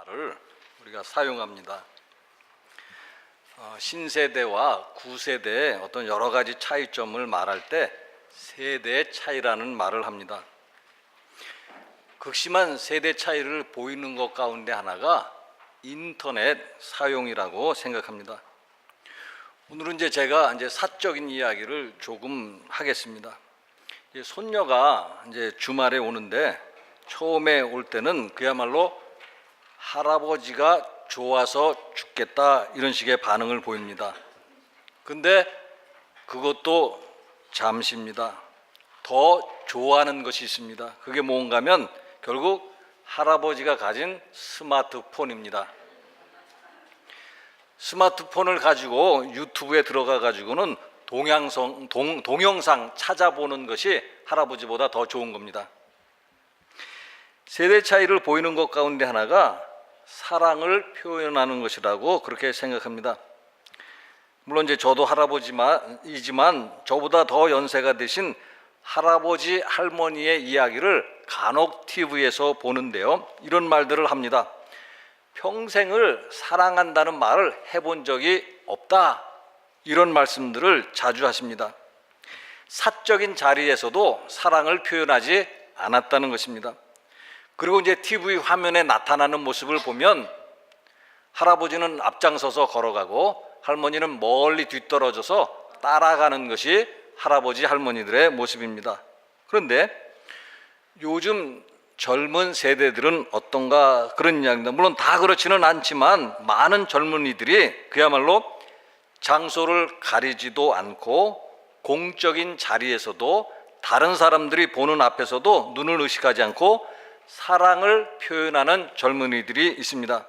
말을 우리가 사용합니다. 어, 신세대와 구세대의 어떤 여러 가지 차이점을 말할 때 세대의 차이라는 말을 합니다. 극심한 세대 차이를 보이는 것 가운데 하나가 인터넷 사용이라고 생각합니다. 오늘은 이제 제가 이제 사적인 이야기를 조금 하겠습니다. 이제 손녀가 이제 주말에 오는데 처음에 올 때는 그야말로 할아버지가 좋아서 죽겠다 이런 식의 반응을 보입니다. 근데 그것도 잠시입니다. 더 좋아하는 것이 있습니다. 그게 뭔가면 결국 할아버지가 가진 스마트폰입니다. 스마트폰을 가지고 유튜브에 들어가 가지고는 동영상, 동, 동영상 찾아보는 것이 할아버지보다 더 좋은 겁니다. 세대 차이를 보이는 것 가운데 하나가 사랑을 표현하는 것이라고 그렇게 생각합니다. 물론 이제 저도 할아버지이지만 저보다 더 연세가 되신 할아버지 할머니의 이야기를 간혹 TV에서 보는데요. 이런 말들을 합니다. 평생을 사랑한다는 말을 해본 적이 없다. 이런 말씀들을 자주 하십니다. 사적인 자리에서도 사랑을 표현하지 않았다는 것입니다. 그리고 이제 TV 화면에 나타나는 모습을 보면 할아버지는 앞장서서 걸어가고 할머니는 멀리 뒤떨어져서 따라가는 것이 할아버지 할머니들의 모습입니다. 그런데 요즘 젊은 세대들은 어떤가 그런 이야기입니다. 물론 다 그렇지는 않지만 많은 젊은이들이 그야말로 장소를 가리지도 않고 공적인 자리에서도 다른 사람들이 보는 앞에서도 눈을 의식하지 않고 사랑을 표현하는 젊은이들이 있습니다.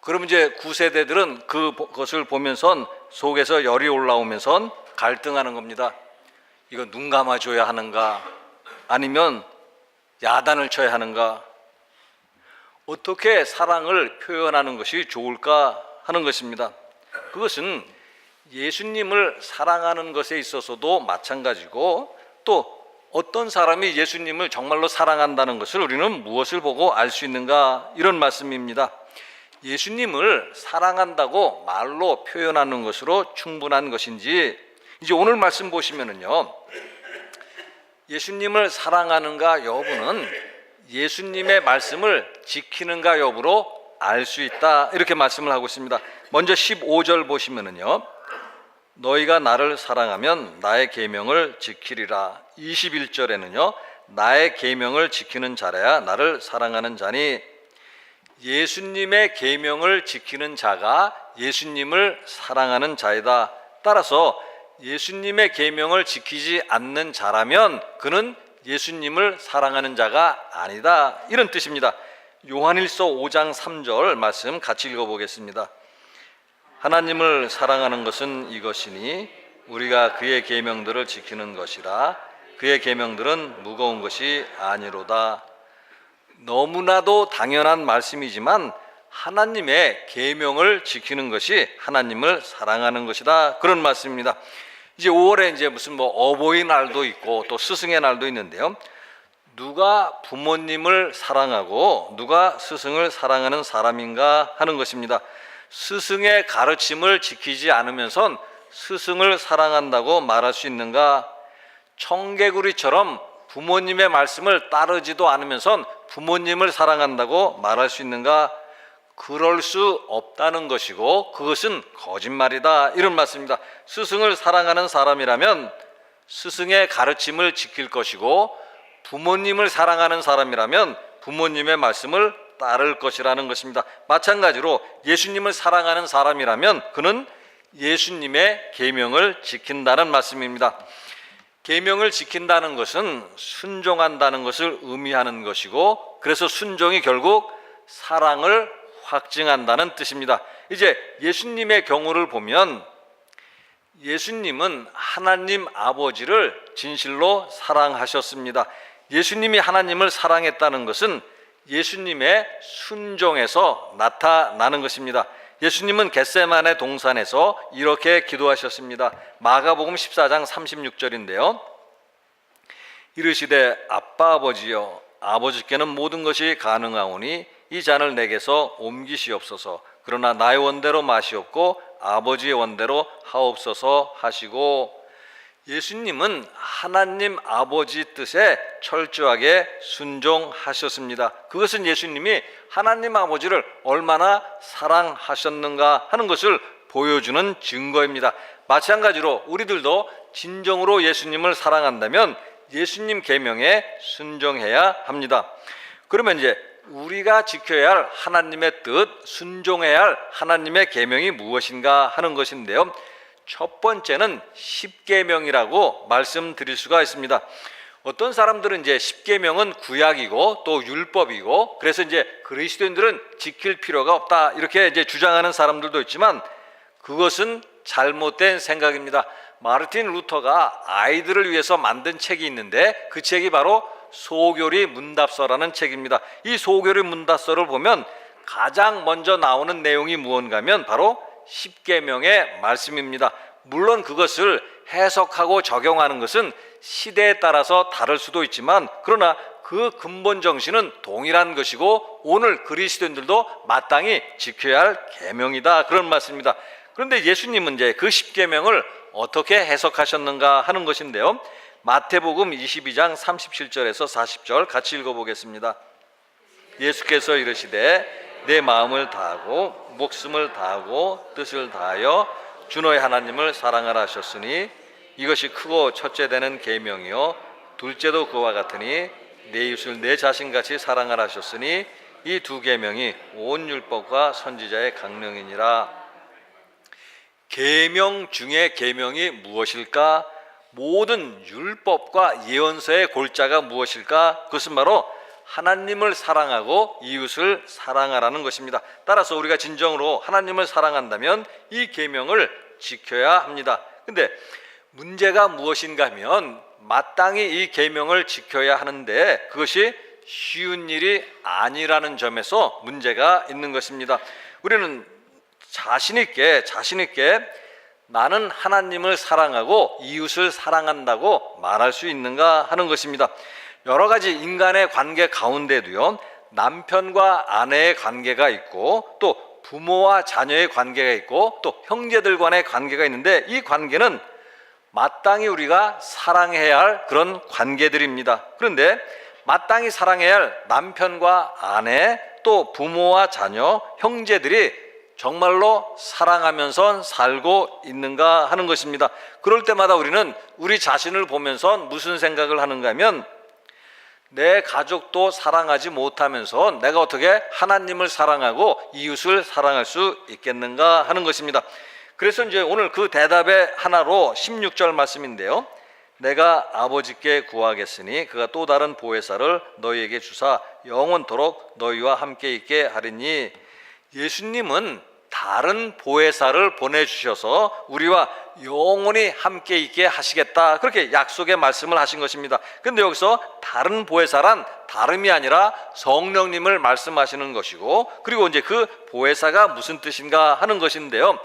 그럼 이제 구세대들은 그것을 보면선 속에서 열이 올라오면선 갈등하는 겁니다. 이거 눈 감아줘야 하는가? 아니면 야단을 쳐야 하는가? 어떻게 사랑을 표현하는 것이 좋을까 하는 것입니다. 그것은 예수님을 사랑하는 것에 있어서도 마찬가지고 또 어떤 사람이 예수님을 정말로 사랑한다는 것을 우리는 무엇을 보고 알 수 있는가 이런 말씀입니다. 예수님을 사랑한다고 말로 표현하는 것으로 충분한 것인지 이제 오늘 말씀 보시면은요. 예수님을 사랑하는가 여부는 예수님의 말씀을 지키는가 여부로 알 수 있다. 이렇게 말씀을 하고 있습니다. 먼저 15절 보시면은요. 너희가 나를 사랑하면 나의 계명을 지키리라. 21절에는요. 나의 계명을 지키는 자라야 나를 사랑하는 자니 예수님의 계명을 지키는 자가 예수님을 사랑하는 자이다. 따라서 예수님의 계명을 지키지 않는 자라면 그는 예수님을 사랑하는 자가 아니다. 이런 뜻입니다. 요한일서 5장 3절 말씀 같이 읽어 보겠습니다. 하나님을 사랑하는 것은 이것이니 우리가 그의 계명들을 지키는 것이라 그의 계명들은 무거운 것이 아니로다. 너무나도 당연한 말씀이지만 하나님의 계명을 지키는 것이 하나님을 사랑하는 것이다. 그런 말씀입니다. 이제 5월에 이제 무슨 뭐 어버이날도 있고 또 스승의 날도 있는데요. 누가 부모님을 사랑하고 누가 스승을 사랑하는 사람인가 하는 것입니다. 스승의 가르침을 지키지 않으면선 스승을 사랑한다고 말할 수 있는가? 청개구리처럼 부모님의 말씀을 따르지도 않으면선 부모님을 사랑한다고 말할 수 있는가? 그럴 수 없다는 것이고 그것은 거짓말이다. 이런 말씀입니다. 스승을 사랑하는 사람이라면 스승의 가르침을 지킬 것이고 부모님을 사랑하는 사람이라면 부모님의 말씀을 따를 것이라는 것입니다. 마찬가지로 예수님을 사랑하는 사람이라면 그는 예수님의 계명을 지킨다는 말씀입니다. 계명을 지킨다는 것은 순종한다는 것을 의미하는 것이고 그래서 순종이 결국 사랑을 확증한다는 뜻입니다. 이제 예수님의 경우를 보면 예수님은 하나님 아버지를 진실로 사랑하셨습니다. 예수님이 하나님을 사랑했다는 것은 예수님의 순종에서 나타나는 것입니다. 예수님은 겟세만의 동산에서 이렇게 기도하셨습니다. 마가복음 14장 36절인데요. 이르시되 아빠 아버지여 아버지께는 모든 것이 가능하오니 이 잔을 내게서 옮기시옵소서. 그러나 나의 원대로 마시옵고 아버지의 원대로 하옵소서 하시고 예수님은 하나님 아버지 뜻에 철저하게 순종하셨습니다. 그것은 예수님이 하나님 아버지를 얼마나 사랑하셨는가 하는 것을 보여주는 증거입니다. 마찬가지로 우리들도 진정으로 예수님을 사랑한다면 예수님 계명에 순종해야 합니다. 그러면 이제 우리가 지켜야 할 하나님의 뜻, 순종해야 할 하나님의 계명이 무엇인가 하는 것인데요. 첫 번째는 십계명이라고 말씀드릴 수가 있습니다. 어떤 사람들은 이제 십계명은 구약이고 또 율법이고 그래서 이제 그리스도인들은 지킬 필요가 없다 이렇게 이제 주장하는 사람들도 있지만 그것은 잘못된 생각입니다. 마르틴 루터가 아이들을 위해서 만든 책이 있는데 그 책이 바로 소교리 문답서라는 책입니다. 이 소교리 문답서를 보면 가장 먼저 나오는 내용이 무언가면 바로 십계명의 말씀입니다. 물론 그것을 해석하고 적용하는 것은 시대에 따라서 다를 수도 있지만 그러나 그 근본 정신은 동일한 것이고 오늘 그리스도인들도 마땅히 지켜야 할 계명이다 그런 말씀입니다. 그런데 예수님은 이제 그 십계명을 어떻게 해석하셨는가 하는 것인데요. 마태복음 22장 37절에서 40절 같이 읽어보겠습니다. 예수께서 이르시되 내 마음을 다하고 목숨을 다하고 뜻을 다하여 주 너의 하나님을 사랑하라 하셨으니 이것이 크고 첫째 되는 계명이요 둘째도 그와 같으니 내 이웃을 내 자신같이 사랑하라 하셨으니 이 두 계명이 온 율법과 선지자의 강령이니라 계명 중에 계명이 무엇일까? 모든 율법과 예언서의 골자가 무엇일까? 그것은 바로 하나님을 사랑하고 이웃을 사랑하라는 것입니다. 따라서 우리가 진정으로 하나님을 사랑한다면 이 계명을 지켜야 합니다. 근데 문제가 무엇인가 하면 마땅히 이 계명을 지켜야 하는데 그것이 쉬운 일이 아니라는 점에서 문제가 있는 것입니다. 우리는 자신 있게 자신 있게 나는 하나님을 사랑하고 이웃을 사랑한다고 말할 수 있는가 하는 것입니다. 여러 가지 인간의 관계 가운데도요. 남편과 아내의 관계가 있고 또 부모와 자녀의 관계가 있고 또 형제들 간의 관계가 있는데 이 관계는 마땅히 우리가 사랑해야 할 그런 관계들입니다. 그런데 마땅히 사랑해야 할 남편과 아내 또 부모와 자녀, 형제들이 정말로 사랑하면서 살고 있는가 하는 것입니다. 그럴 때마다 우리는 우리 자신을 보면서 무슨 생각을 하는가 하면 내 가족도 사랑하지 못하면서 내가 어떻게 하나님을 사랑하고 이웃을 사랑할 수 있겠는가 하는 것입니다. 그래서 이제 오늘 그 대답의 하나로 16절 말씀인데요. 내가 아버지께 구하겠으니 그가 또 다른 보혜사를 너희에게 주사 영원토록 너희와 함께 있게 하리니 예수님은 다른 보혜사를 보내주셔서 우리와 영원히 함께 있게 하시겠다. 그렇게 약속의 말씀을 하신 것입니다. 근데 여기서 다른 보혜사란 다름이 아니라 성령님을 말씀하시는 것이고, 그리고 이제 그 보혜사가 무슨 뜻인가 하는 것인데요.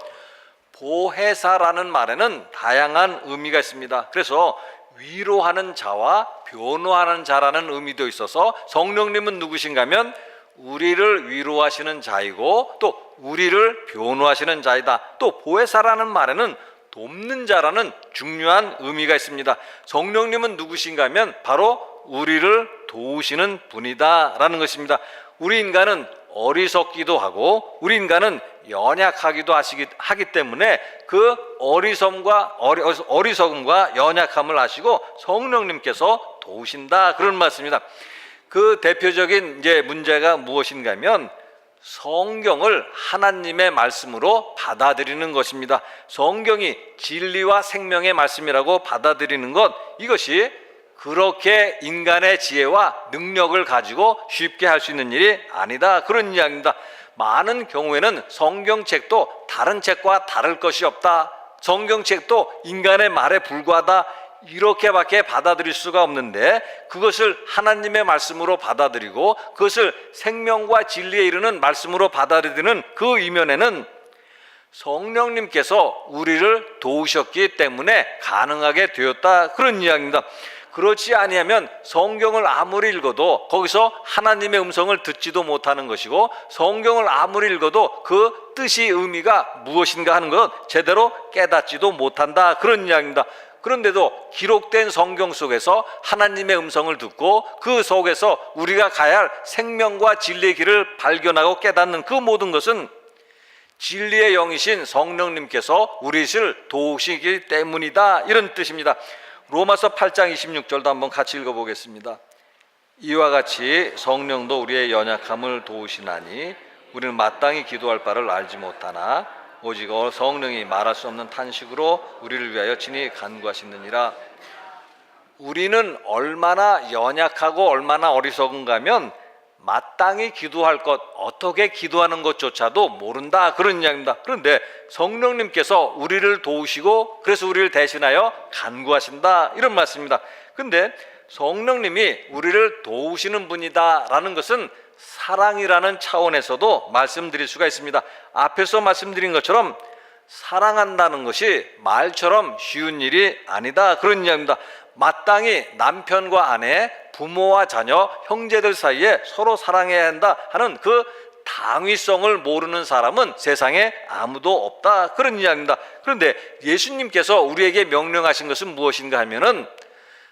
보혜사라는 말에는 다양한 의미가 있습니다. 그래서 위로하는 자와 변호하는 자라는 의미도 있어서 성령님은 누구신가 하면 우리를 위로하시는 자이고 또 우리를 변호하시는 자이다. 또 보혜사라는 말에는 돕는 자라는 중요한 의미가 있습니다. 성령님은 누구신가 하면 바로 우리를 도우시는 분이다라는 것입니다. 우리 인간은 어리석기도 하고 우리 인간은 연약하기도 하시기, 하기 때문에 그 어리석음과 어리, 어리석음과 연약함을 아시고 성령님께서 도우신다 그런 말씀입니다. 그 대표적인 이제 문제가 무엇인가면 성경을 하나님의 말씀으로 받아들이는 것입니다. 성경이 진리와 생명의 말씀이라고 받아들이는 것 이것이 그렇게 인간의 지혜와 능력을 가지고 쉽게 할 수 있는 일이 아니다. 그런 이야기입니다. 많은 경우에는 성경책도 다른 책과 다를 것이 없다. 성경책도 인간의 말에 불과하다. 이렇게밖에 받아들일 수가 없는데 그것을 하나님의 말씀으로 받아들이고 그것을 생명과 진리에 이르는 말씀으로 받아들이는 그 이면에는 성령님께서 우리를 도우셨기 때문에 가능하게 되었다 그런 이야기입니다. 그렇지 아니하면 성경을 아무리 읽어도 거기서 하나님의 음성을 듣지도 못하는 것이고 성경을 아무리 읽어도 그 뜻이 의미가 무엇인가 하는 것 제대로 깨닫지도 못한다 그런 이야기입니다. 그런데도 기록된 성경 속에서 하나님의 음성을 듣고 그 속에서 우리가 가야 할 생명과 진리의 길을 발견하고 깨닫는 그 모든 것은 진리의 영이신 성령님께서 우리를 도우시기 때문이다 이런 뜻입니다. 로마서 8장 26절도 한번 같이 읽어보겠습니다. 이와 같이 성령도 우리의 연약함을 도우시나니 우리는 마땅히 기도할 바를 알지 못하나 오직 성령이 말할 수 없는 탄식으로 우리를 위하여 친히 간구하시느니라. 우리는 얼마나 연약하고 얼마나 어리석은가면 마땅히 기도할 것, 어떻게 기도하는 것조차도 모른다. 그런 이야기입니다. 그런데 성령님께서 우리를 도우시고 그래서 우리를 대신하여 간구하신다. 이런 말씀입니다. 근데 성령님이 우리를 도우시는 분이다라는 것은 사랑이라는 차원에서도 말씀드릴 수가 있습니다. 앞에서 말씀드린 것처럼 사랑한다는 것이 말처럼 쉬운 일이 아니다. 그런 이야기입니다. 마땅히 남편과 아내, 부모와 자녀, 형제들 사이에 서로 사랑해야 한다 하는 그 당위성을 모르는 사람은 세상에 아무도 없다. 그런 이야기입니다. 그런데 예수님께서 우리에게 명령하신 것은 무엇인가 하면은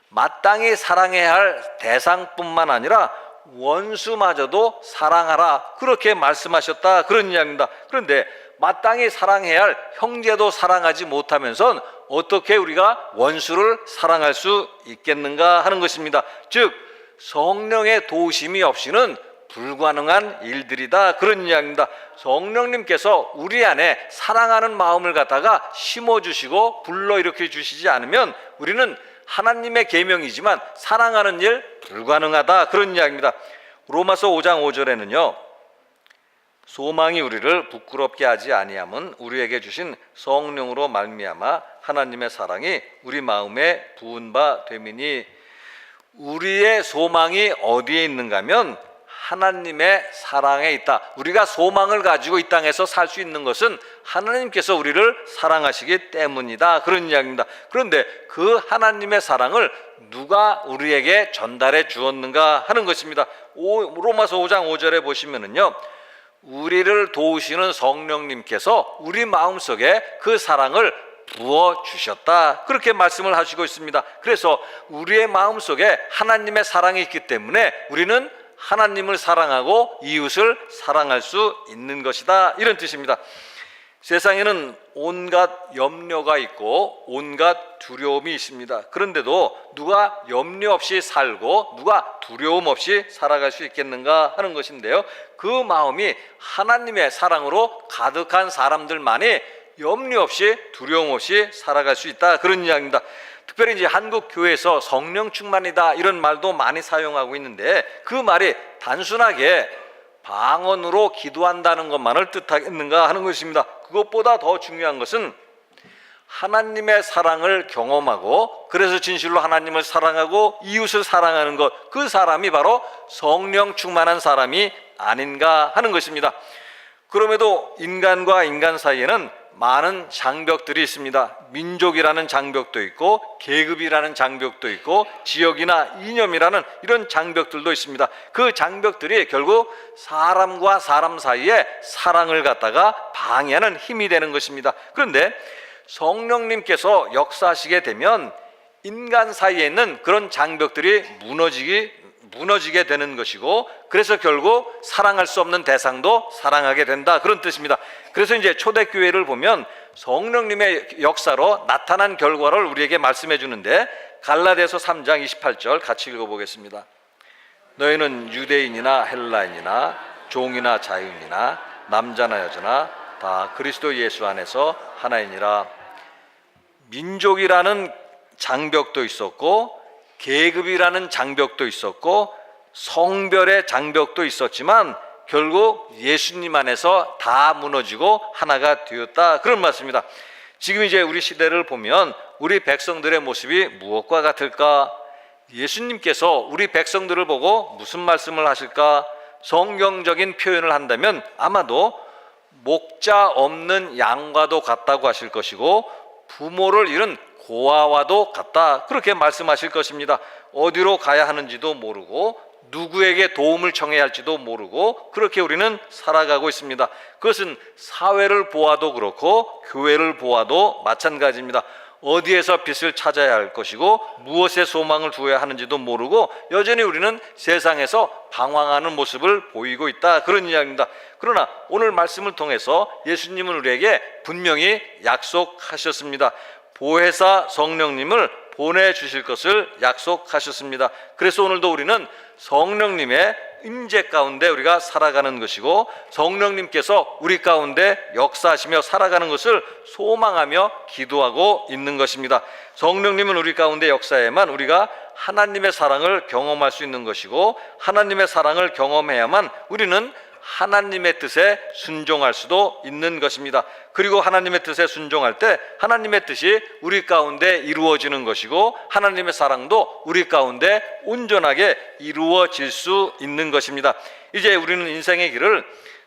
마땅히 사랑해야 할 대상뿐만 아니라 원수마저도 사랑하라. 그렇게 말씀하셨다. 그런 이야기입니다. 그런데 마땅히 사랑해야 할 형제도 사랑하지 못하면선 어떻게 우리가 원수를 사랑할 수 있겠는가 하는 것입니다. 즉, 성령의 도우심이 없이는 불가능한 일들이다. 그런 이야기입니다. 성령님께서 우리 안에 사랑하는 마음을 갖다가 심어주시고 불러일으켜 주시지 않으면 우리는 하나님의 계명이지만 사랑하는 일 불가능하다. 그런 이야기입니다. 로마서 5장 5절에는요. 소망이 우리를 부끄럽게 하지 아니함은 우리에게 주신 성령으로 말미암아 하나님의 사랑이 우리 마음에 부은 바 됨이니 우리의 소망이 어디에 있는가면 하나님의 사랑에 있다. 우리가 소망을 가지고 이 땅에서 살 수 있는 것은 하나님께서 우리를 사랑하시기 때문이다. 그런 이야기입니다. 그런데 그 하나님의 사랑을 누가 우리에게 전달해 주었는가 하는 것입니다. 오, 로마서 5장 5절에 보시면은요. 우리를 도우시는 성령님께서 우리 마음속에 그 사랑을 부어 주셨다. 그렇게 말씀을 하시고 있습니다. 그래서 우리의 마음속에 하나님의 사랑이 있기 때문에 우리는 하나님을 사랑하고 이웃을 사랑할 수 있는 것이다. 이런 뜻입니다. 세상에는 온갖 염려가 있고 온갖 두려움이 있습니다. 그런데도 누가 염려 없이 살고 누가 두려움 없이 살아갈 수 있겠는가 하는 것인데요. 그 마음이 하나님의 사랑으로 가득한 사람들만이 염려 없이 두려움 없이 살아갈 수 있다. 그런 이야기입니다. 특별히 이제 한국 교회에서 성령 충만이다 이런 말도 많이 사용하고 있는데 그 말이 단순하게 방언으로 기도한다는 것만을 뜻하겠는가 하는 것입니다. 그것보다 더 중요한 것은 하나님의 사랑을 경험하고 그래서 진실로 하나님을 사랑하고 이웃을 사랑하는 것 그 사람이 바로 성령 충만한 사람이 아닌가 하는 것입니다. 그럼에도 인간과 인간 사이에는 많은 장벽들이 있습니다. 민족이라는 장벽도 있고 계급이라는 장벽도 있고 지역이나 이념이라는 이런 장벽들도 있습니다. 그 장벽들이 결국 사람과 사람 사이에 사랑을 갖다가 방해하는 힘이 되는 것입니다. 그런데 성령님께서 역사하시게 되면 인간 사이에 있는 그런 장벽들이 무너지기 무너지게 되는 것이고 그래서 결국 사랑할 수 없는 대상도 사랑하게 된다 그런 뜻입니다. 그래서 이제 초대 교회를 보면 성령님의 역사로 나타난 결과를 우리에게 말씀해 주는데 갈라디아서 3장 28절 같이 읽어 보겠습니다. 너희는 유대인이나 헬라인이나 종이나 자유인이나 남자나 여자나 다 그리스도 예수 안에서 하나이니라. 민족이라는 장벽도 있었고 계급이라는 장벽도 있었고 성별의 장벽도 있었지만 결국 예수님 안에서 다 무너지고 하나가 되었다 그런 말씀입니다. 지금 이제 우리 시대를 보면 우리 백성들의 모습이 무엇과 같을까? 예수님께서 우리 백성들을 보고 무슨 말씀을 하실까? 성경적인 표현을 한다면 아마도 목자 없는 양과도 같다고 하실 것이고 부모를 잃은 고아와도 같다. 그렇게 말씀하실 것입니다. 어디로 가야 하는지도 모르고 누구에게 도움을 청해야 할지도 모르고 그렇게 우리는 살아가고 있습니다. 그것은 사회를 보아도 그렇고 교회를 보아도 마찬가지입니다. 어디에서 빛을 찾아야 할 것이고 무엇에 소망을 두어야 하는지도 모르고 여전히 우리는 세상에서 방황하는 모습을 보이고 있다 그런 이야기입니다. 그러나 오늘 말씀을 통해서 예수님은 우리에게 분명히 약속하셨습니다. 보혜사 성령님을 보내주실 것을 약속하셨습니다. 그래서 오늘도 우리는 성령님의 임재 가운데 우리가 살아가는 것이고 성령님께서 우리 가운데 역사하시며 살아가는 것을 소망하며 기도하고 있는 것입니다. 성령님은 우리 가운데 역사에만 우리가 하나님의 사랑을 경험할 수 있는 것이고 하나님의 사랑을 경험해야만 우리는 하나님의 뜻에 순종할 수도 있는 것입니다. 그리고 하나님의 뜻에 순종할 때 하나님의 뜻이 우리 가운데 이루어지는 것이고 하나님의 사랑도 우리 가운데 온전하게 이루어질 수 있는 것입니다. 이제 우리는 인생의 길을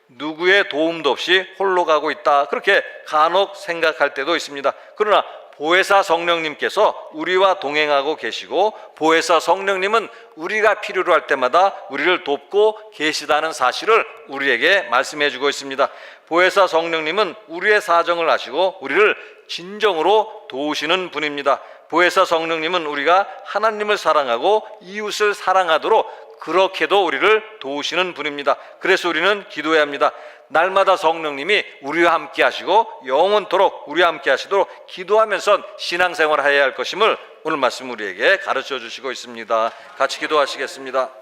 누구의 도움도 없이 홀로 가고 있다. 그렇게 간혹 생각할 때도 있습니다. 그러나 보혜사 성령님께서 우리와 동행하고 계시고 보혜사 성령님은 우리가 필요로 할 때마다 우리를 돕고 계시다는 사실을 우리에게 말씀해 주고 있습니다. 보혜사 성령님은 우리의 사정을 아시고 우리를 진정으로 도우시는 분입니다. 보혜사 성령님은 우리가 하나님을 사랑하고 이웃을 사랑하도록 그렇게도 우리를 도우시는 분입니다. 그래서 우리는 기도해야 합니다. 날마다 성령님이 우리와 함께 하시고 영원토록 우리와 함께 하시도록 기도하면서 신앙생활을 해야 할 것임을 오늘 말씀 우리에게 가르쳐 주시고 있습니다. 같이 기도하시겠습니다.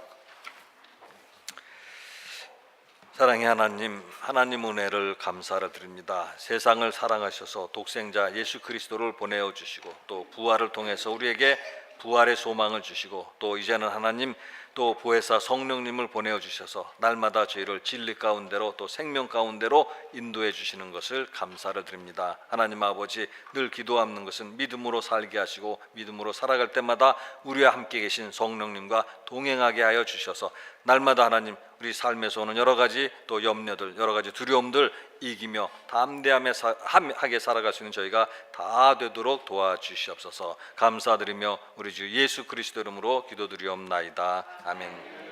사랑의 하나님, 하나님 은혜를 감사를 드립니다. 세상을 사랑하셔서 독생자 예수 그리스도를 보내어 주시고 또 부활을 통해서 우리에게 부활의 소망을 주시고 또 이제는 하나님 또 보혜사 성령님을 보내어 주셔서 날마다 저희를 진리 가운데로 또 생명 가운데로 인도해 주시는 것을 감사를 드립니다. 하나님 아버지 늘 기도하는 것은 믿음으로 살게 하시고 믿음으로 살아갈 때마다 우리와 함께 계신 성령님과 동행하게 하여 주셔서 날마다 하나님 우리 삶에서 오는 여러 가지 또 염려들 여러 가지 두려움들 이기며 담대함에 사- 함하게 살아갈 수 있는 저희가 다 되도록 도와주시옵소서 감사드리며 우리 주 예수 그리스도 이름으로 기도드리옵나이다 아멘.